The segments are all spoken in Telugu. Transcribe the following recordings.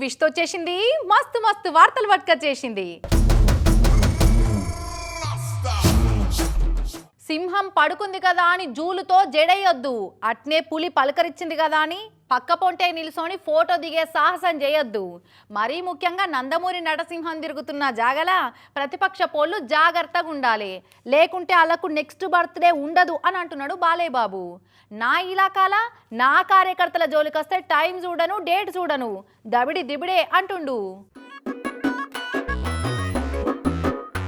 విష్తో చేసింది మస్తు మస్తు వార్తలు పట్టుకొచ్చేసింది సింహం పడుకుంది కదా అని జూలుతో జడేయొద్దు. అట్నే పులి పలకరించింది కదా అని పక్క పొంటే నిలుసోని ఫోటో దిగే సాహసం చేయొద్దు మరీ ముఖ్యంగా నందమూరి నటసింహం తిరుగుతున్న జాగల ప్రతిపక్ష పోళ్ళు జాగ్రత్తగా ఉండాలి. లేకుంటే వాళ్ళకు నెక్స్ట్ బర్త్డే ఉండదు అని అంటున్నాడు బాలయ్య బాబు నా ఇలాకాల నా కార్యకర్తల జోలికొస్తే టైం చూడను డేట్ చూడను. దబిడి దిబిడే అంటుండు.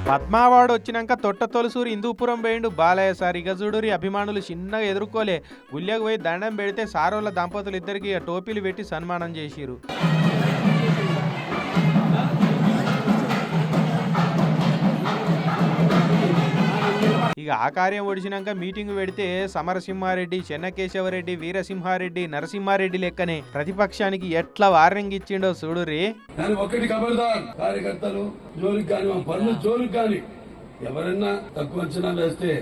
పద్మావాడు వచ్చినాక తొట్ట తొలసూరు హిందూపురం పోయిండు బాలయ్య సార్ ఇక చూడురి అభిమానులు చిన్నగా ఎదుర్కోలే. గుళ్ళకు పోయి దండం పెడితే సారోళ్ళ దంపతులు ఇద్దరికి ఇక టోపీలు పెట్టి సన్మానం చేసిరు ఇక ఆ కార్యం ఒడిచినాక మీటింగ్ పెడితే సమరసింహారెడ్డి చెన్నకేశవరెడ్డి వీరసింహారెడ్డి నరసింహారెడ్డి లెక్కనే ప్రతిపక్షానికి ఎట్లా వార్నింగ్ ఇచ్చిండో చూడురి ఒకటి ఖబర్దార్ కార్యకర్తలు జోలికి కానీ పనులు జోలికి కానీ. ఎవరన్నా తక్కువ అంచనా వేస్తే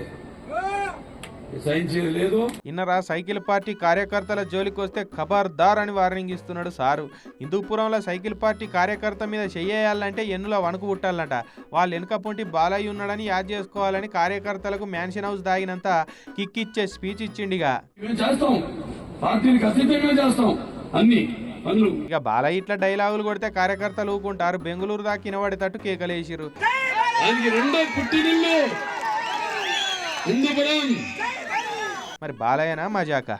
లేదు ఇన్నరా సైకిల్ పార్టీ కార్యకర్తల జోలికి వస్తే ఖబర్దార్ అని వార్నింగ్ ఇస్తున్నాడు సారు. హిందూపురంలో సైకిల్ పార్టీ కార్యకర్త మీద చెయ్యాలంటే ఎన్నుల వణుకు పుట్టాలంట. వాళ్ళు వెనుక పొంటి బాలయ్య ఉన్నాడని యాద్ చేసుకోవాలని కార్యకర్తలకు మ్యాన్షన్ హౌస్ దాగినంత కిక్ ఇచ్చే స్పీచ్ ఇచ్చిండిగా. మేము చేస్తాం. పార్టీని ఖచ్చితంగా చేస్తాం. అన్ని ఇక బాలయ్య ఇట్లా డైలాగులు కొడితే కార్యకర్తలు ఊకుంటారు. బెంగళూరు దాకా వినబడేటట్టు కేకలేసిరు రెండో పుట్టినిల్లు మరి బాలయ్యనా మజాకా?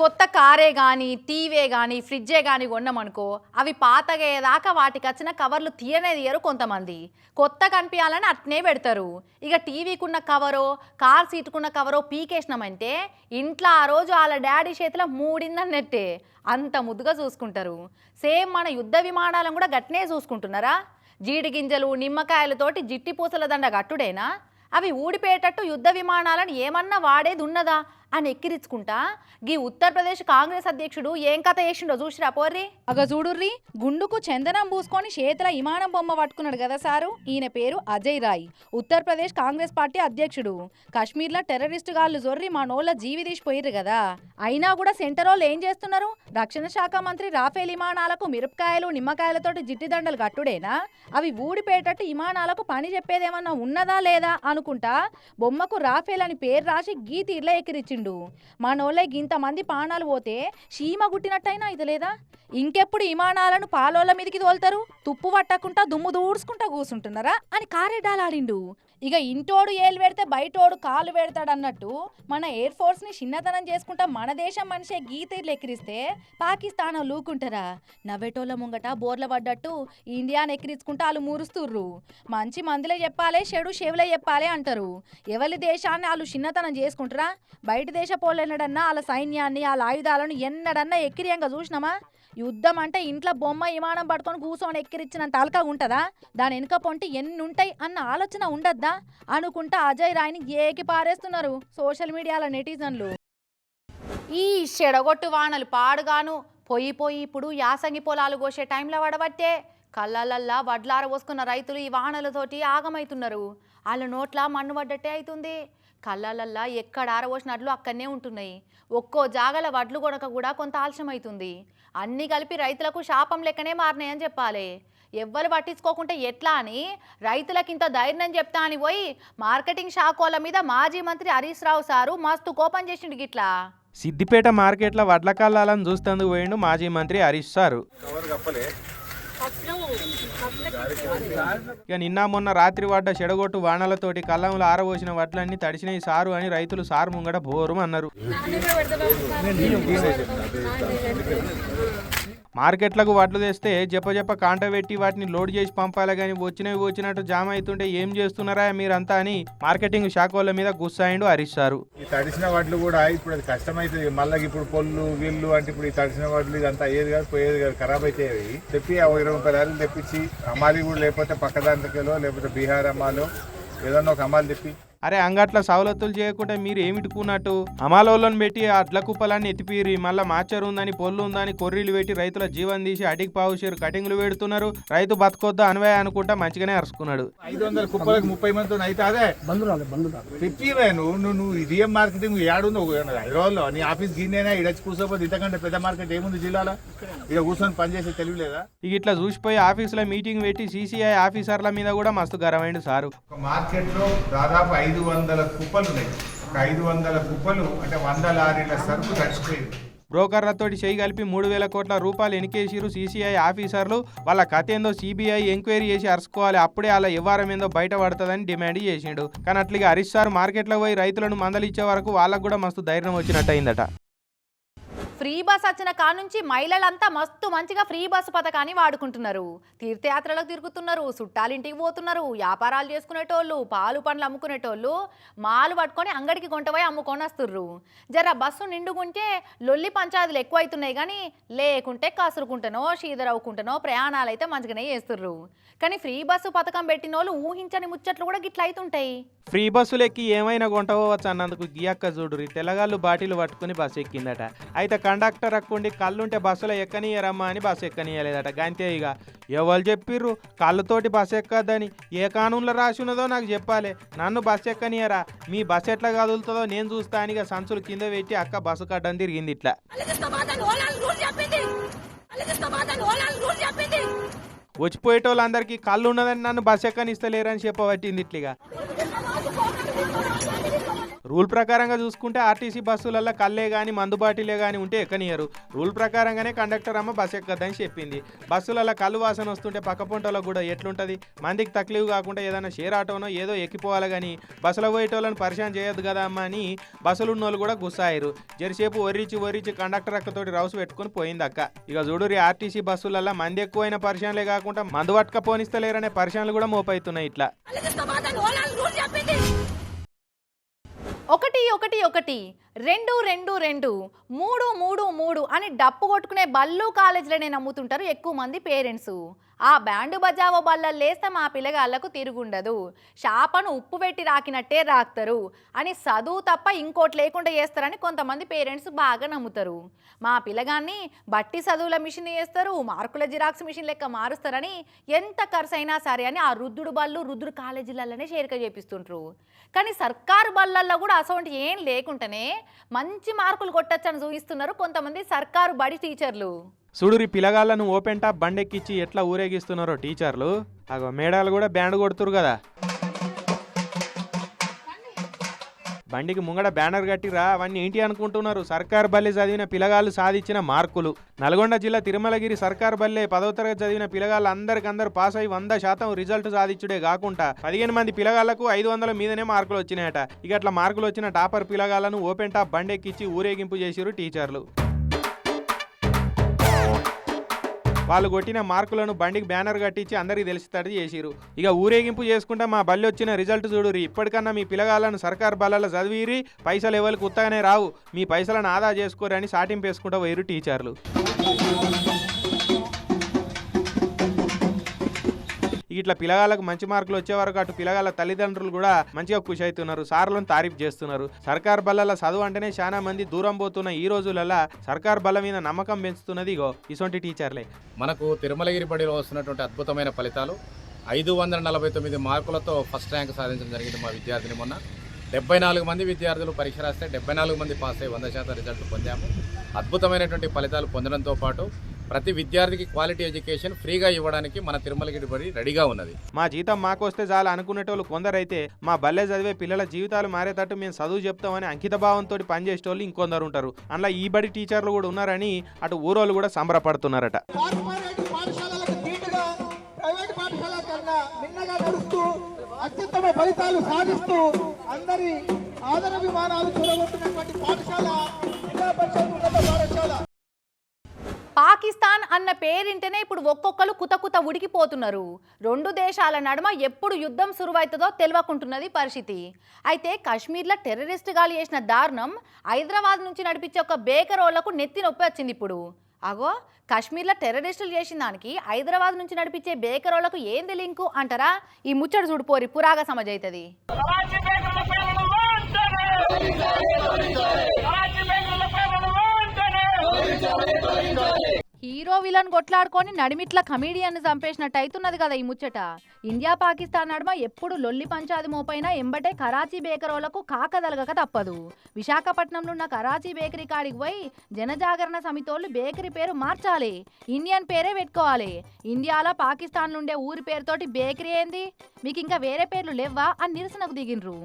కొత్త కారే కానీ టీవీ కానీ ఫ్రిడ్జే కానీ కొన్నామనుకో అవి పాతగయ్యేదాకా వాటికి వచ్చిన కవర్లు తీయనే తీయరు కొంతమంది. కొత్త కనిపించాలని అట్నే పెడతారు. ఇక టీవీకున్న కవరో కార్ సీటుకున్న కవరో పీకేసినామంటే ఇంట్లో ఆ రోజు వాళ్ళ డాడీ చేతిలో మూడిందన్నట్టే. అంత ముద్దుగా చూసుకుంటారు. సేమ్ మన యుద్ధ విమానాలను కూడా గట్నే చూసుకుంటున్నారా? జీడి గింజలు నిమ్మకాయలతోటి జిట్టి పూసల దండ గట్టుడేనా అవి ఊడిపోయేటట్టు యుద్ధ విమానాలను ఏమన్నా వాడేది ఉన్నదా? అని ఎక్కిరించుకుంటా గీ ఉత్తరప్రదేశ్ కాంగ్రెస్ అధ్యక్షుడు ఏం కథ చేసిండో చూసిరా పోర్రి? అగ చూడుర్రి గుండుకు చందనం పూసుకొని చేతుల విమానం బొమ్మ పట్టుకున్నాడు కదా సారు? ఈయన పేరు అజయ్ రాయ్ ఉత్తరప్రదేశ్ కాంగ్రెస్ పార్టీ అధ్యక్షుడు. కాశ్మీర్లో టెర్రరిస్టు గాళ్ళు జొర్రి మా నోళ్ళ జీవి తీసిపోయిర్రు కదా. అయినా కూడా సెంటర్ వాళ్ళు ఏం చేస్తున్నారు? రక్షణ శాఖ మంత్రి రాఫేల్ విమానాలకు మిరపకాయలు నిమ్మకాయలతోటి జిట్టి దండలు కట్టుడేనా? అవి ఊడిపోయేటట్టు విమానాలకు పని చెప్పేదేమన్నా ఉన్నదా లేదా అనుకుంటా బొమ్మకు రాఫేల్ అని పేరు రాసి గీతీర్లో ఎక్కిరిచ్చి చేసిండు. మనోళ్ళకి ఇంతమంది పానాలు పోతే సీమ గుట్టినట్టయినా ఇది లేదా? ఇంకెప్పుడు విమానాలను పాలోళ్ళ మీదకి తోలుతారు? తుప్పు పట్టకుండా దుమ్ము దూడ్చుకుంటా కూర్చుంటున్నారా అని కారెడ్డాలాడిండు ఇక ఇంటోడు ఏలు పెడితే బయటోడు కాలు పెడతాడు అన్నట్టు మన ఎయిర్ ఫోర్స్ని చిన్నతనం చేసుకుంటా మన దేశం మనిషే గీతీర్లు ఎక్కిరిస్తే పాకిస్తాన్ లూకుంటారా? నవ్వేటోళ్ళ ముంగట బోర్ల పడ్డట్టు ఇండియాని ఎక్కిరించుకుంటా వాళ్ళు మూరుస్తుర్రు. మంచి మందులే చెప్పాలి చెడు షేవులే చెప్పాలి అంటారు. ఎవరి దేశాన్ని వాళ్ళు చిన్నతనం చేసుకుంటారా? బయట దేశ పోలెన్నడన్నా వాళ్ళ సైన్యాన్ని వాళ్ళ ఆయుధాలను ఎన్నడన్నా ఎక్కిరియంగా చూసినామా? యుద్ధం అంటే ఇంట్లో బొమ్మ విమానం పడుకొని కూర్చొని ఎక్కిరిచ్చినంత అలకా ఉంటుందా? దాని వెనుక పొంటి ఎన్ని ఉంటాయి అన్న ఆలోచన ఉండద్దా? అనుకుంటా అజయ్ రాయ్ని ఏకి పారేస్తున్నారు సోషల్ మీడియాలో నెటిజన్లు. ఈ చెడగొట్టు వానలు పాడుగాను పొయ్యి పొయ్యి ఇప్పుడు యాసంగి పొలాలు కోసే టైంలో వడబట్టే కళ్ళలల్లా వడ్లార పోసుకున్న రైతులు ఈ వానలతోటి ఆగమైతున్నారు. వాళ్ళ నోట్ల మన్ను పడ్డట్టే అవుతుంది కళ్ళలల్లా ఎక్కడ ఆరబోసినట్లు అక్కడనే ఉంటున్నాయి. ఒక్కో జాగల వడ్లు కొనక కూడా కొంత ఆలస్యం అవుతుంది అన్నీ కలిపి రైతులకు శాపం లెక్కనే మారినాయని చెప్పాలి. ఎవ్వరు పట్టించుకోకుంటే ఎట్లా అని రైతులకు ఇంత ధైర్యం చెప్తా అని పోయి మార్కెటింగ్ శాఖల మీద మాజీ మంత్రి హరీష్ రావు సారు మస్తు కోపం చేసిండు గిట్లా. సిద్దిపేట మార్కెట్లో వడ్ల కల్లాలను చూస్తేందుకు పోయిండు మాజీ మంత్రి హరీష్ సారు. ఇక నిన్న మొన్న రాత్రి పడ్డ చెడగొట్టు వానలతోటి కళ్ళంలో ఆరబోసిన వడ్లన్నీ తడిసినాయి సారు అని రైతులు సారు ముంగట బోరు అన్నారు మార్కెట్లకు వడ్లు తెస్తే జపజప జప్ప కాంట పెట్టి వాటిని లోడ్ చేసి పంపాలి కానీ వచ్చినవి వచ్చినట్టు జామ అవుతుంటే ఏం చేస్తున్నారా మీరంతా అని మార్కెటింగ్ శాఖ వాళ్ళ మీద గుస్సాయిండు హరిస్తారు ఈ తడిసిన వడ్లు కూడా ఇప్పుడు అది కష్టమైతుంది మళ్ళీ ఇప్పుడు పొల్లు వీళ్ళు అంటే ఇప్పుడు ఈ తడిసిన వడ్లు ఇదంతా అయ్యేది కాదు పోయేది కాదు ఖరాబ్ అయితే చెప్పి ఆ ఇరవై ముప్పై వేలు తెప్పించి అమ్మాలి కూడా లేకపోతే పక్క లేకపోతే బీహార్ అమ్మాలో ఏదన్నా ఒక అమ్మాలి తెప్పి. అరే అంగట్ల సవలతులు చేయకుంటే మీరు ఏమిటుకున్నట్టు? అమాలోళ్ళని పెట్టి అడ్ల కుప్పలన్నీ ఎత్తిపీరి మళ్ళీ మాచరు ఉందని పొల్లు ఉందని కొర్రీలు పెట్టి రైతుల జీవన్ తీసి అడిగి పావుషేరు కటింగ్లు పెడుతున్నారు. రైతు బతకొద్దా అనవే అనుకుంటా మంచిగానే అరుచుకున్నాడు ఐదు వందల కుప్పలకు ముప్పై మందితో అయితే అదే? చెప్పివే నువ్వు నువ్వు ఇది మార్కెటింగ్ ఏడుందో? హైదరాబాద్లో నీ ఆఫీస్ గిన్నెనా ఇడచ్చి కూర్చోపోతే ఇంతకంటే పెద్ద మార్కెట్ ఏముంది జిల్లాలో? ఇక కూర్చొని పనిచేసే తెలివి లేదా? ఇక ఇట్లా చూసిపోయి ఆఫీసులో మీటింగ్ పెట్టి సీసీఐ ఆఫీసర్ల మీద కూడా మస్తు గరమైండు సారు. ఒక మార్కెట్లో దాదాపు ఐదు వందల కుప్పలు ఉన్నాయి ఒక ఐదు వందల కుప్పలు అంటే వంద లారీల సరుకు తడిచిపోయింది. బ్రోకర్లతో చేయి కలిపి మూడు వేల కోట్ల రూపాయలు ఎనికేసిరు సీసీఐ ఆఫీసర్లు. వాళ్ళ కథ ఏందో సిబిఐ ఎంక్వైరీ చేసి అరుచుకోవాలి. అప్పుడే అలా వ్యవహారం ఏందో బయటపడుతుందని డిమాండ్ చేసిండు. కానీ అట్లుగా హరీష్ సార్ మార్కెట్లో పోయి రైతులను మందలిచ్చే వరకు వాళ్ళకు కూడా మస్తు ధైర్యం వచ్చినట్టయిందట. ఫ్రీ బస్ వచ్చిన కానుంచి మహిళలంతా మస్తు మంచిగా ఫ్రీ బస్సు పథకాన్ని వాడుకుంటున్నారు. తీర్థయాత్రలకు తిరుగుతున్నారు చుట్టాలింటికి పోతున్నారు వ్యాపారాలు చేసుకునేటోళ్ళు పాలు పండ్లు అమ్ముకునేటోళ్ళు మాలు పట్టుకొని అంగడికి కొంటపోయి అమ్ముకొని వస్తుర్రు. జర బస్సు నిండుకుంటే లొల్లి పంచాయతీలు ఎక్కువ అవుతున్నాయి కానీ లేకుంటే కసురుకుంటనో షీదరవుకుంటనో ప్రయాణాలు అయితే మంచిగానే చేస్తుర్రు. కానీ ఫ్రీ బస్సు పథకం పెట్టిన వాళ్ళు ఊహించని ముచ్చట్లు కూడా గిట్ల అవుతుంటాయి ఫ్రీ బస్సులు ఎక్కి ఏమైనా కొంటపోవచ్చు అన్నందుకు గియక్క చూడురి తెల్లగాళ్ళు బాటిల్ పట్టుకుని బస్సు ఎక్కిందట. అయితే కండక్టర్ అక్కుండి కళ్ళుంటే బస్సులో ఎక్కనీయరమ్మా అని బస్సు ఎక్కనీయలేదట గంతే ఇక ఎవరు చెప్పిర్రు? కళ్ళతోటి బస్సు ఎక్కద్దని. ఏ కానూన్లో రాసి ఉన్నదో నాకు చెప్పాలి. నన్ను బస్సు ఎక్కనీయరా మీ బస్సు ఎట్లా కదులుతుందో నేను చూస్తా అని ఇక సంచులు కింద పెట్టి అక్క బస్సు కట్టని తిరిగింది ఇట్లా. వచ్చిపోయేటోళ్ళందరికీ కళ్ళు ఉన్నదని నన్ను బస్సు ఎక్కనిస్తలేరని చెప్పబట్టింది ఇట్లా రూల్ ప్రకారంగా చూసుకుంటే ఆర్టీసీ బస్సులలో కళ్ళే కానీ మందు బాటిలే కానీ ఉంటే ఎక్కనియరు రూల్ ప్రకారంగానే కండక్టర్ అమ్మ బస్సు ఎక్కద్దని చెప్పింది. బస్సులలో కళ్ళు వాసన వస్తుంటే పక్క పొంటలో కూడా ఎట్లుంటుంది? మందికి తక్లీవు కాకుండా ఏదైనా షేర్ ఆటోనో ఏదో ఎక్కిపోవాలి కానీ బస్సులో పోయేటోళ్ళని పరిచయం చేయొద్దు కదా అమ్మ అని బస్సులు ఉన్నోళ్ళు కూడా గుస్సాయిరు జరిసేపు ఒరిచి ఒరిచి కండక్టర్ అక్కతోటి రౌస్ పెట్టుకుని పోయింది అక్క ఇక చూడురి ఆర్టీసీ బస్సులలో మంది ఎక్కువైన పరిచయంలే కాకుండా మందు పట్టుక పోనిస్తలేరనే పరిచయాలు కూడా మోపైతున్నాయి ఇట్లా. ఒకటి ఒకటి ఒకటి. రెండు రెండు రెండు మూడు మూడు మూడు అని డప్పు కొట్టుకునే బళ్ళు కాలేజీలనే నమ్ముతుంటారు ఎక్కువ మంది పేరెంట్స్. ఆ బ్యాండు బజావో బల్ల లేస్తే మా పిల్లగాళ్ళకు తిరుగుండదు. షాపను ఉప్పు పెట్టి రాకినట్టే రాక్తారు అని చదువు తప్ప ఇంకోటి లేకుండా చేస్తారని కొంతమంది పేరెంట్స్ బాగా నమ్ముతారు. మా పిల్లగాన్ని బట్టి చదువుల మిషన్ చేస్తారు మార్కుల జిరాక్స్ మిషన్ లెక్క మారుస్తారని ఎంత ఖర్చు అయినా సరే అని ఆ రుద్దుడు బళ్ళు రుద్దుడు కాలేజీలలోనే చేరిక చేపిస్తుంటారు. కానీ సర్కారు బళ్ళల్లో కూడా అసలు ఏం లేకుండానే మంచి మార్కులు కొట్టచ్చని చూపిస్తున్నారు కొంతమంది సర్కారు బడి టీచర్లు. సుడురి పిలగాళ్ళను ఓపెన్ టాప్ బండెక్కిచ్చి ఎట్లా ఊరేగిస్తున్నారో టీచర్లు. అగో మేడాలు కూడా బ్యాండ్ కొడుతురు కదా. బండికి ముంగడ బ్యానర్ కట్టిరా అవన్నీ ఏంటి అనుకుంటున్నారు? సర్కార్ బల్లె చదివిన పిల్లగాళ్ళు సాధించిన మార్కులు. నల్గొండ జిల్లా తిరుమలగిరి సర్కార్ బల్లె పదవ తరగతి చదివిన పిల్లగాళ్ళు అందరికందరు పాస్ అయి వంద శాతం రిజల్ట్ సాధించుడే కాకుండా పదిహేను మంది పిల్లగాళ్ళకు ఐదు వందల మీదనే మార్కులు వచ్చినాయట. ఇక అట్లా మార్కులు వచ్చిన టాపర్ పిల్లగాళ్ళను ఓపెన్ టాప్ బండెక్కిచ్చి ఊరేగింపు చేసిరు టీచర్లు. వాళ్ళు కొట్టిన మార్కులను బండికి బ్యానర్ కట్టించి అందరికీ తెలిసేటట్టు చేసిరు ఇక ఊరేగింపు చేసుకుంటే మా బల్లి వచ్చిన రిజల్ట్ చూడురి ఇప్పటికన్నా మీ పిల్లగాళ్ళను సర్కార్ బల్లలో చదివిరి పైసలు ఎవరికి ఉత్తగానే రావు. మీ పైసలను ఆదా చేసుకోరని సాటింపు వేసుకుంటూ పోయిరు టీచర్లు. ఇట్లా పిల్లగాళ్ళకు మంచి మార్కులు వచ్చే వరకు అటు పిల్లగాళ్ళ తల్లిదండ్రులు కూడా మంచిగా ఖుషి అవుతున్నారు. సార్లను తారీఫ్ చేస్తున్నారు. సర్కార్ బల్ల చదువు అంటేనే చాలా మంది దూరం పోతున్న ఈ రోజులలో సర్కార్ బల్ల మీద నమ్మకం పెంచుతున్నది ఇగో ఇసొంటి టీచర్లే. మనకు తిరుమలగిరిపడిలో వస్తున్నటువంటి అద్భుతమైన ఫలితాలు. ఐదు వందల నలభై తొమ్మిది మార్కులతో ఫస్ట్ ర్యాంక్ సాధించడం జరిగింది మా విద్యార్థిని మొన్న. డెబ్బై నాలుగు మంది విద్యార్థులు పరీక్ష రాస్తే డెబ్బై నాలుగు మంది పాస్ అయ్యి వంద శాతం రిజల్ట్ పొందాము. అద్భుతమైనటువంటి ఫలితాలు పొందడంతో పాటు ప్రతి విద్యార్థికి క్వాలిటీ ఎడ్యుకేషన్ ఫ్రీగా ఇవ్వడానికి మన తిరుమలగిరి బడి రెడీగా ఉన్నది. మా జీతం మాకొస్తే చాలా అనుకునేటోళ్ళు కొందరైతే మా బల్లె చదివే పిల్లల జీవితాలు మారేటట్టు మేము చదువు చెప్తామని అంకిత భావంతో పనిచేసేటోళ్ళు ఇంకొందరు ఉంటారు. అందులో ఈ బడి టీచర్లు కూడా ఉన్నారని అటు ఊరోళ్ళు కూడా సంబరపడుతున్నారట. కార్పొరేట్ పాఠశాలలకు ధీటుగా ప్రైవేట్ పాఠశాల కన్నా మిన్నగా నడుస్తూ అత్యుత్తమ ఫలితాలు సాధిస్తూ అందరి ఆదరాభిమానాలు చూడగొట్టినటువంటి పాఠశాల జిల్లా పరిషత్ ఉన్నత పాఠశాల పాకిస్తాన్ అన్న పేరింటనే ఇప్పుడు ఒక్కొక్కరు కుత కుత ఉడికిపోతున్నారు. రెండు దేశాల నడుమ ఎప్పుడు యుద్ధం సురువైతుందో తెలియకుంటున్నది పరిస్థితి. అయితే కాశ్మీర్లో టెర్రరిస్ట్ గాలి చేసిన దారుణం హైదరాబాద్ నుంచి నడిపించే ఒక బేకరోళ్ళకు నెత్తి నొప్పి వచ్చింది ఇప్పుడు. అగో కాశ్మీర్లో టెర్రరిస్టులు చేసిన దానికి హైదరాబాద్ నుంచి నడిపించే బేకరోళ్ళకు ఏంది లింకు అంటారా? ఈ ముచ్చట చూడిపోరి పురాగా సమజ్ అవుతుంది హీరో విలన్ కొట్లాడుకొని నడిమిట్ల కమీడియన్ చంపేసినట్టు అవుతున్నది కదా ఈ ముచ్చట. ఇండియా పాకిస్తాన్ నడుమ ఎప్పుడు లొల్లి పంచాది మోపైనా ఎంబటే కరాచీ బేకరోలకు కాకదలగక తప్పదు. విశాఖపట్నంలో ఉన్న కరాచీ బేకరీ కాడికి పోయి జనజాగరణ సమితోళ్ళు బేకరీ పేరు మార్చాలి. ఇండియన్ పేరే పెట్టుకోవాలి. ఇండియాలో పాకిస్తాన్ ఉండే ఊరి పేరుతోటి బేకరీ ఏంది? మీకు ఇంకా వేరే పేర్లు లేవా అని నిరసనకు దిగినరు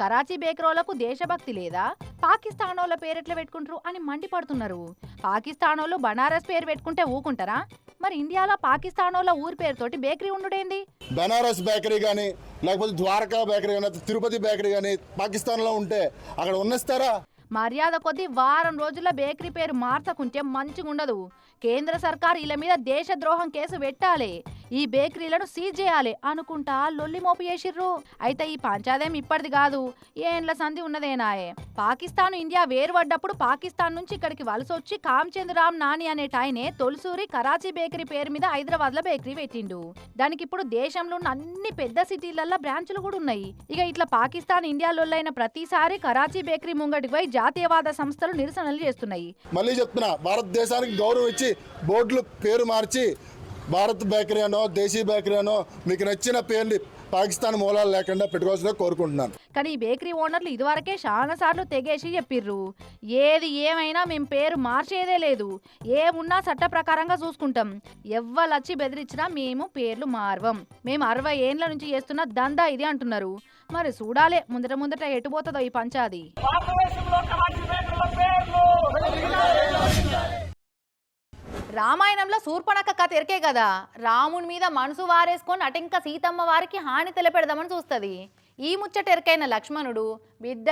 కరాచీ బేకరోలకు దేశభక్తి లేదా? పాకిస్తానోళ్ళ పేరెట్లా పెట్టుకుంటారు అని మండిపడుతున్నారు. పాకిస్తానోళ్ళు బనారస్ పేరు పెట్టుకుంటే ఊకుంటారా? మరి ఇండియాలో పాకిస్తానోళ్ళ ఊరి పేరుతోటి బేకరీ ఉండుడేంది? బెనారస్ బేకరీ కానీ లేకపోతే ద్వారకా బేకరీ కానీ తిరుపతి బేకరీ కానీ పాకిస్తాన్లో ఉంటే అక్కడ ఉన్నస్తారా? మర్యాద కొద్దీ వారం రోజుల్లో బేకరీ పేరు మార్చకుంటే మంచిగుండదు. కేంద్ర సర్కార్ వీళ్ళ మీద దేశద్రోహం కేసు పెట్టాలి. ఈ బేకరీలను సీజ్ చేయాలి అనుకుంటా లొల్లి మోపు చేసిర్రు అయితే ఈ పంచాదేం ఇప్పటిది కాదు. ఏండ్ల సంధి ఉన్నదేనాయే పాకిస్తాన్ ఇండియా వేరుపడ్డప్పుడు పాకిస్తాన్ నుంచి ఇక్కడికి వలస వచ్చి కామ్చంద్ రామ్ నాని అనే ఆయనే తొలిసూరి కరాచీ బేకరీ పేరు మీద హైదరాబాద్లో బేకరీ పెట్టిండు. దానికి ఇప్పుడు దేశంలో ఉన్న అన్ని పెద్ద సిటీలల్లో బ్రాంచులు కూడా ఉన్నాయి. ఇక ఇట్లా పాకిస్తాన్ ఇండియాలో ప్రతిసారి కరాచీ బేకరీ ముంగటికి పోయి జాతీయవాద సంస్థలు నిరసనలు చేస్తున్నాయి. మళ్ళీ చెప్తున్నా భారతదేశానికి గౌరవం ఇచ్చి బోర్డులు పేరు మార్చి భారత్ బేకరీ అనో దేశీ బేకరీ అనో మీకు నచ్చిన పేర్లు పాకిస్తాన్ మూలాలు లేకుండా పెట్టుకోవాల్సిన కోరుకుంటున్నాను. కానీ ఈ బేకరీ ఓనర్లు ఇదివరకే చాలా సార్లు తెగేసి చెప్పిర్రు. ఏది ఏమైనా మేము పేరు మార్చేదే లేదు. ఏమున్నా చట్ట ప్రకారంగా చూసుకుంటాం. ఎవ్వలచ్చి బెదిరించినా మేము పేర్లు మార్వం. మేము అరవై ఏండ్ల నుంచి చేస్తున్న దందా ఇది అంటున్నారు. మరి చూడాలే ముందట ముందట ఎటుపోతుందో ఈ పంచాది. రామాయణంలో శూర్పణఖ కథ ఎరికే కదా. రాముని మీద మనసు వారేసుకొని అటెంక సీతమ్మ వారికి హాని తెలపెడదామని చూస్తుంది. ఈ ముచ్చట ఎరికైన లక్ష్మణుడు బిడ్డ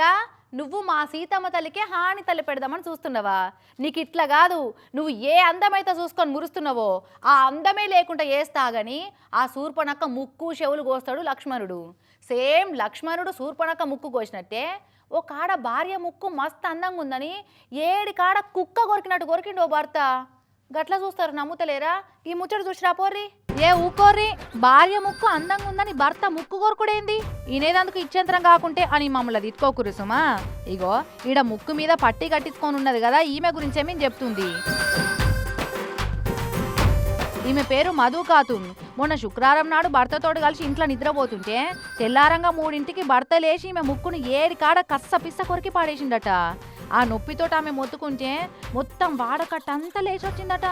నువ్వు మా సీతమ్మ తల్లికే హాని తలపెడదామని చూస్తున్నావా? నీకు ఇట్లా కాదు. నువ్వు ఏ అందమైతే చూసుకొని మురుస్తున్నావో ఆ అందమే లేకుండా వేస్తాగని ఆ శూర్పణక్క ముక్కు చెవులు కోస్తాడు లక్ష్మణుడు. సేమ్ లక్ష్మణుడు శూర్పణక్క ముక్కు కోసినట్టే ఓ కాడ భార్య ముక్కు మస్తు అందంగా ఉందని ఏడి కాడ కుక్క కొరికినట్టు కొరికిండు ఓ భర్త. గట్ల చూస్తారు నమ్ముతలేరా? ఈ ముచ్చట చూసిరా పోర్రి? ఏ ఊకోర్రి? భార్య ముక్కు అందంగా ఉందని భర్త ముక్కు కోరుకుడేంది? ఇనేదందుకు ఇచ్చేంతరం కాకుంటే అని మమ్మల్ని తిట్టుకోకురు సుమా. ఇగో ఈడ ముక్కు మీద పట్టి కట్టించుకొని ఉన్నది కదా ఈమె గురించే మేము చెప్తుంది? ఈమె పేరు మధు ఖాతున్ మొన్న శుక్రవారం నాడు భర్తతోటి కలిసి ఇంట్లో నిద్రపోతుంటే తెల్లారంగా మూడింటికి భర్త లేచి ఈమె ముక్కును ఏడి కాడ కస్స పిస్స కొరికి పాడేసిండట ఆ నొప్పితోటి ఆమె మొత్తుకుంటే మొత్తం వాడకట్టంతా లేచి వచ్చిందట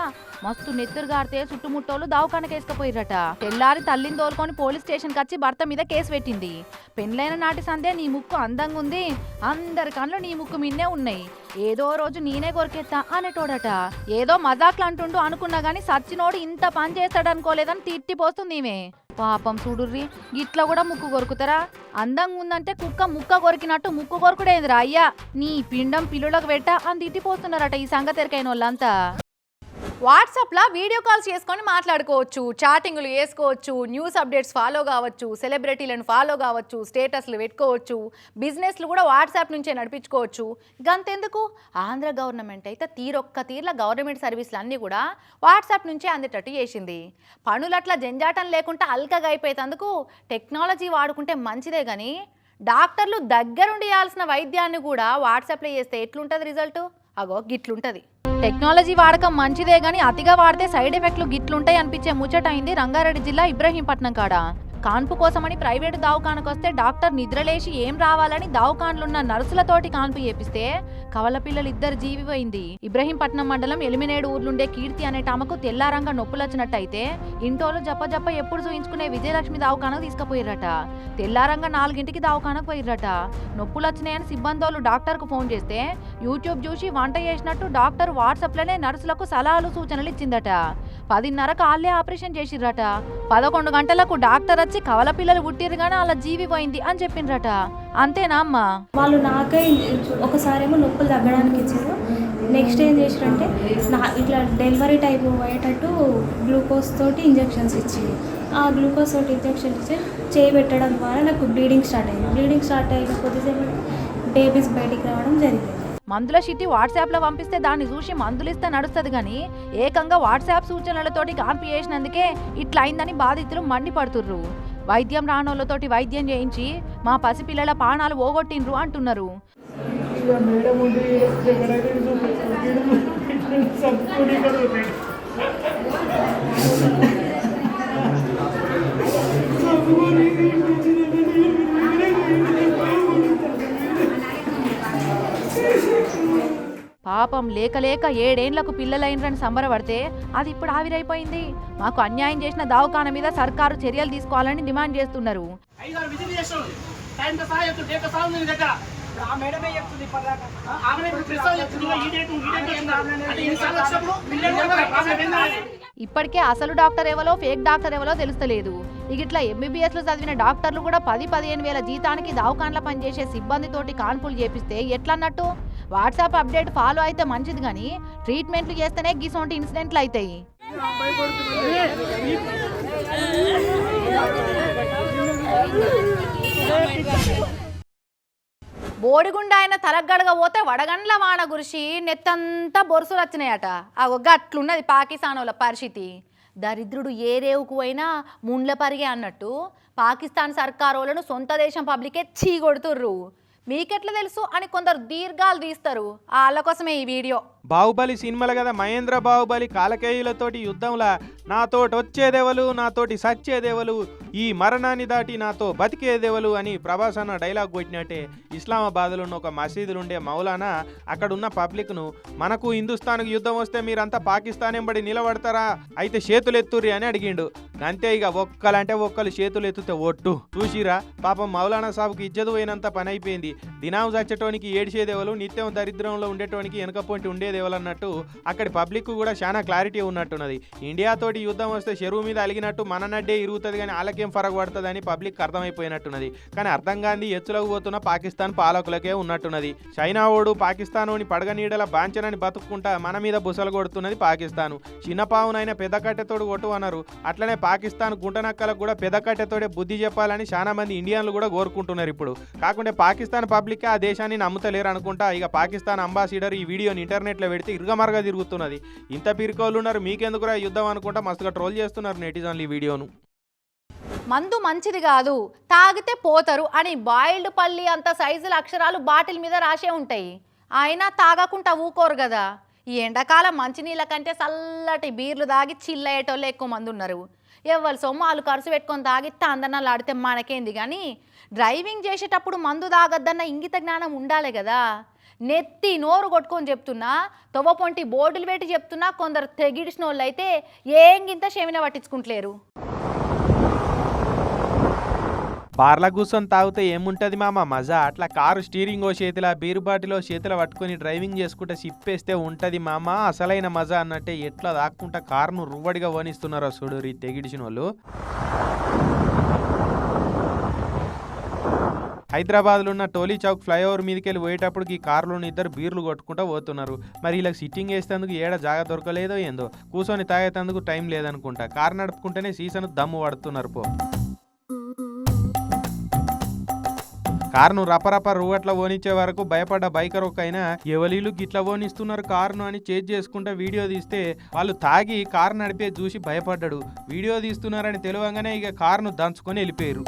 మస్తు నెత్తురు గారితే చుట్టుముట్టోళ్ళు దవాఖానకి వేసుకుపోయిరట తెల్లారి తల్లిని తోలుకొని పోలీస్ స్టేషన్కి వచ్చి భర్త మీద కేసు పెట్టింది. పెండ్లైన నాటి సందే నీ ముక్కు అందంగా ఉంది అందరి కళ్ళు నీ ముక్కు మిన్నే ఉన్నాయి. ఏదో రోజు నేనే కొరికెత్తా అనేటోడట. ఏదో మజాక్లు అంటుండు అనుకున్నా గాని సచ్చినోడు ఇంత పని చేస్తాడు అనుకోలేదని తిట్టిపోస్తుంది ఈమె. పాపం చూడుర్రి ఇట్లా కూడా ముక్కు కొరుకుతారా? అందంగా ఉందంటే కుక్క ముక్క కొరికినట్టు ముక్కు కొరకుడేందిరా అయ్యా. నీ పిండం పిల్లులకు పెట్ట అని తిట్టిపోతున్నారట ఈ సంగతి ఎరికైన వాళ్ళంతా వాట్సాప్లో వీడియో కాల్స్ చేసుకొని మాట్లాడుకోవచ్చు చాటింగ్లు వేసుకోవచ్చు న్యూస్ అప్డేట్స్ ఫాలో కావచ్చు సెలబ్రిటీలను ఫాలో కావచ్చు స్టేటస్లు పెట్టుకోవచ్చు బిజినెస్లు కూడా వాట్సాప్ నుంచే నడిపించుకోవచ్చు. గంతెందుకు? ఆంధ్ర గవర్నమెంట్ అయితే తీరొక్క తీర్ల గవర్నమెంట్ సర్వీసులు అన్నీ కూడా వాట్సాప్ నుంచే అందేటట్టు చేసింది. పనులట్లా జంజాటం లేకుండా అల్కగా అయిపోయేందుకు టెక్నాలజీ వాడుకుంటే మంచిదే కానీ డాక్టర్లు దగ్గరుండి చేయాల్సిన వైద్యాన్ని కూడా వాట్సాప్లో చేస్తే ఎట్లుంటుంది రిజల్ట్? అగో గిట్లుంటది. టెక్నాలజీ వాడకం మంచిదే గాని అతిగా వాడితే సైడ్ ఎఫెక్ట్లు గిట్లుంటాయి అనిపించే ముచ్చట అయింది రంగారెడ్డి జిల్లా ఇబ్రహీంపట్నం కాడ? కాన్పు కోసమని ప్రైవేటు దావఖానకు వస్తే డాక్టర్ నిద్రలేసి ఏం రావాలని దావఖాన్లున్న నర్సులతోటి కాన్పు చేపిస్తే కవల పిల్లలు ఇద్దరు ఇబ్రహీంపట్నం మండలం ఎలిమినేడు ఊర్లుండే కీర్తి అనే ఆమెకు తెల్లారంగా నొప్పులు వచ్చినట్టయితే ఇంటోలు జప్ప జప్ప ఎప్పుడు చూయించుకునే విజయలక్ష్మి దవాఖానకు తీసుకుపోయిర్రట. తెల్లారంగా నాలుగింటికి దావఖానకు పోయిర్రట. నొప్పులు వచ్చినాయని సిబ్బందోళ్ళు డాక్టర్కు ఫోన్ చేస్తే యూట్యూబ్ చూసి వంట చేసినట్టు డాక్టర్ వాట్సాప్లోనే నర్సులకు సలహాలు సూచనలు ఇచ్చిందట. పదిన్నర కాళ్ళే ఆపరేషన్ చేసిర్రట. పదకొండు గంటలకు డాక్టర్ వచ్చి కవల పిల్లలు పుట్టిరు కానీ అలా జీవి పోయింది అని చెప్పిండ్రట. అంతేనా అమ్మా? వాళ్ళు నాకై ఒకసారేమో నొప్పులు తగ్గడానికి ఇచ్చారు. నెక్స్ట్ ఏం చేసారంటే నా ఇట్లా డెలివరీ టైప్ అయ్యేటట్టు గ్లూకోజ్ తోటి ఇంజెక్షన్స్ ఇచ్చింది ఆ గ్లూకోజ్ తోటి ఇంజెక్షన్ ఇచ్చి చేయి పెట్టడం ద్వారా నాకు బ్లీడింగ్ స్టార్ట్ అయింది. బ్లీడింగ్ స్టార్ట్ అయిన కొద్దిసేపు బేబీస్ బయటికి రావడం జరిగింది. మందుల షిట్టి వాట్సాప్లో పంపిస్తే దాన్ని చూసి మందులు ఇస్తే నడుస్తుంది కానీ ఏకంగా వాట్సాప్ సూచనలతోటి కాన్పి చేసినందుకే ఇట్లా అయిందని బాధితులు మండిపడుతుర్రు. వైద్యం రానోళ్ళతోటి వైద్యం చేయించి మా పసిపిల్లల ప్రాణాలు ఓగొట్టిండ్రు అంటున్నారు. పాపం లేక లేక ఏడేండ్లకు పిల్లలైనరని సంబరపడితే అది ఇప్పుడు ఆవిరైపోయింది. మాకు అన్యాయం చేసిన దవాఖాన మీద సర్కారు చర్యలు తీసుకోవాలని డిమాండ్ చేస్తున్నారు. ఇప్పటికే అసలు డాక్టర్ ఎవరో ఫేక్ డాక్టర్ ఎవరో తెలుస్తలేదు. ఇక ఇట్లా ఎంబీబీఎస్లో చదివిన డాక్టర్లు కూడా పది పదిహేను వేల జీతానికి దవాఖాన్ల పనిచేసే సిబ్బందితోటి కాన్పులు చేపిస్తే ఎట్లా అన్నట్టు వాట్సాప్ అప్డేట్ ఫాలో అయితే మంచిది కానీ ట్రీట్మెంట్లు చేస్తేనే గిసొంటి ఇన్సిడెంట్లు అవుతాయి బోడిగుండ ఆయన తలగడగా పోతే వడగండ్ల వాన గురిసి నెత్తంతా బొరుసులు వచ్చినాయట. ఆ ఒగ్గ అట్లున్నది పాకిస్తాన్ వాళ్ళ పరిస్థితి. దరిద్రుడు ఏ రేవుకు అయినా ముండ్ల పరిగే అన్నట్టు పాకిస్తాన్ సర్కారోళ్ళను సొంత దేశం పబ్లికే చీగొడుతుర్రు మీకెట్లా తెలుసు అని కొందరు దీర్ఘాలు తీస్తారు. వాళ్ళ కోసమే ఈ వీడియో. బాహుబలి సినిమాలు కదా. మహేంద్ర బాహుబలి కాలకేయులతోటి యుద్ధంలా. నాతోటి వచ్చేదేవలు నాతోటి సచ్చేదేవలు ఈ మరణాన్ని దాటి నాతో బతికేదేవలు అని ప్రభాస్ అన్న డైలాగ్ కొట్టినట్టే. ఇస్లామాబాద్లో ఉన్న ఒక మసీదులు ఉండే మౌలానా అక్కడున్న పబ్లిక్ను మనకు హిందుస్థాన్కు యుద్ధం వస్తే మీరంతా పాకిస్తాన్ ఎంబడి నిలబడతారా? అయితే చేతులు ఎత్తుర్రి అని అడిగిండు. అంతే ఇక ఒక్కలంటే ఒక్కలు చేతులు ఎత్తుతే ఒట్టు. చూసిరా పాపం మౌలానా సాబుకి ఇజ్జదు పోయినంత పని అయిపోయింది దినాం చచ్చటోనికి ఏడిచేదేవలు నిత్యం దరిద్రంలో ఉండేటోనికి వెనకపోంటి ఉండేది అన్నట్టు అక్కడి పబ్లిక్ కూడా చాలా క్లారిటీ ఉన్నట్టున్నది. ఇండియాతోటి యుద్ధం వస్తే చెరువు మీద అలిగినట్టు మన నడ్డే ఇరుగుతుంది కానీ వాళ్ళకేం ఫరక పడుతుంది అని పబ్లిక్ అర్థమైపోయినట్టున్నది. కానీ అర్థం కాంది ఎత్తులకు పోతున్న పాకిస్తాన్ పాలకులకే ఉన్నట్టున్నది. చైనా ఓడు పాకిస్తాన్ ఓని పడగ నీడల బాంచనని బతుక్కుంటా మన మీద బుసలు కొడుతున్నది పాకిస్తాన్. చిన్నపావునైనా పెద్ద కట్టెతోడు కొట్టు అన్నారు. అట్లనే పాకిస్తాన్ గుంటనక్కలకు కూడా పెద్ద కట్టెతోడే బుద్ధి చెప్పాలని చాలా మంది ఇండియన్లు కూడా కోరుకుంటున్నారు ఇప్పుడు. కాకుంటే పాకిస్తాన్ పబ్లిక్ ఆ దేశాన్ని నమ్ముతలేరు అనుకుంటా ఇక పాకిస్తాన్ అంబాసిడర్ ఈ వీడియోని ఇంటర్నెట్లో పెడితే ఇరుగమరగా తిరుగుతున్నది. ఇంత పిరికోళ్ళు ఉన్నారు మీకెందుకురా యుద్ధం అనుకుంటా మస్తుగా ట్రోల్ చేస్తున్నారు నెటిజన్లు ఈ వీడియోను. మందు మంచిది కాదు తాగితే పోతారు అని బాయిల్డ్ పల్లి అంత సైజుల అక్షరాలు బాటిల్ మీద రాసే ఉంటాయి. అయినా తాగకుండా ఊకోరు కదా ఈ ఎండాకాలం మంచినీళ్ళ కంటే చల్లటి బీర్లు తాగి చిల్లయ్యేటోళ్ళు ఎక్కువ మంది ఉన్నారు. ఎవరి సొమ్ము వాళ్ళు ఖర్చు పెట్టుకొని తాగి తందనాలు ఆడితే మనకేంది కానీ డ్రైవింగ్ చేసేటప్పుడు మందు తాగద్దన్న ఇంగిత జ్ఞానం ఉండాలి కదా నెత్తి నోరు కొట్టుకొని చెప్తున్నా తొవ్వపొంటి బోర్డులు పెట్టి చెప్తున్నా కొందరు తెగిడిసిన వాళ్ళు అయితే ఏం గింత షేమిన పట్టించుకుంటలేరు. బార్ల కూర్చొని తాగితే ఏముంటది మామ? మజా. అట్లా కారు స్టీరింగ్ ఓ చేతిలో బీరు బాటిలో చేతిలో పట్టుకొని డ్రైవింగ్ చేసుకుంటే సిప్పేస్తే ఉంటది మామ. అసలైన మజా అన్నట్టే ఎట్లా దాక్కుంటా కారును రువ్వడిగా వనిస్తున్నారో చూడు ఈ తెగిడిచిన వాళ్ళు హైదరాబాద్లో ఉన్న టోలీ చౌక్ ఫ్లైఓవర్ మీదకి వెళ్ళి పోయేటప్పటికి ఈ కారులోని ఇద్దరు బీర్లు కొట్టుకుంటూ పోతున్నారు. మరి ఇలా సిట్టింగ్ వేసేందుకు ఏడ జాగా దొరకలేదో ఏందో? కూర్చొని తాగేటందుకు టైం లేదనుకుంటా. కారు నడుపుకుంటేనే సీసన్ దమ్ము పడుతున్నారు పో. కారును రపరప రూగట్ల ఓనిచ్చే వరకు భయపడ్డ బైకర్ ఒక అయినా ఎవలీలు గిట్ల ఓనిస్తున్నారు కారును అని చేజ్ చేసుకుంటా వీడియో తీస్తే వాళ్ళు తాగి కారు నడిపే చూసి భయపడ్డాడు. వీడియో తీస్తున్నారని తెలియగానే ఇక కారును దంచుకొని వెళ్ళిపోయారు.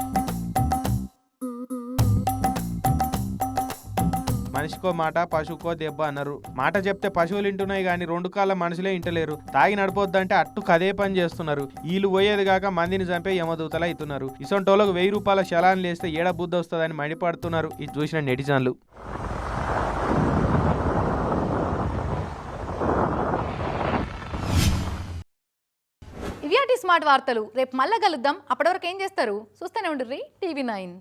మనిషికో మాట పశువుకో దెబ్బ అన్నారు మాట చెప్తే పశువులు వింటున్నాయి కానీ రెండు కాళ్ళ మనుషులే ఇంటలేరు. తాగి నడపొద్దంటే అట్టు కదే పని చేస్తున్నారు. వీళ్ళు పోయేది కాక మందిని చంపే యమదూతలు అవుతున్నారు ఇసొంటోళ్ళకు వెయ్యి రూపాయల శలాన్ని లేస్తే ఏడ బుద్ధి వస్తుందని మండిపడుతున్నారు ఇది చూసిన నెటిజన్లు. ఇవి అటు స్మార్ట్ వార్తలు. రేపు మళ్ళా కలుద్దాం. అప్పటివరకు ఏం చేస్తారు? చూస్తూనే ఉండ్రి టీవీ నైన్.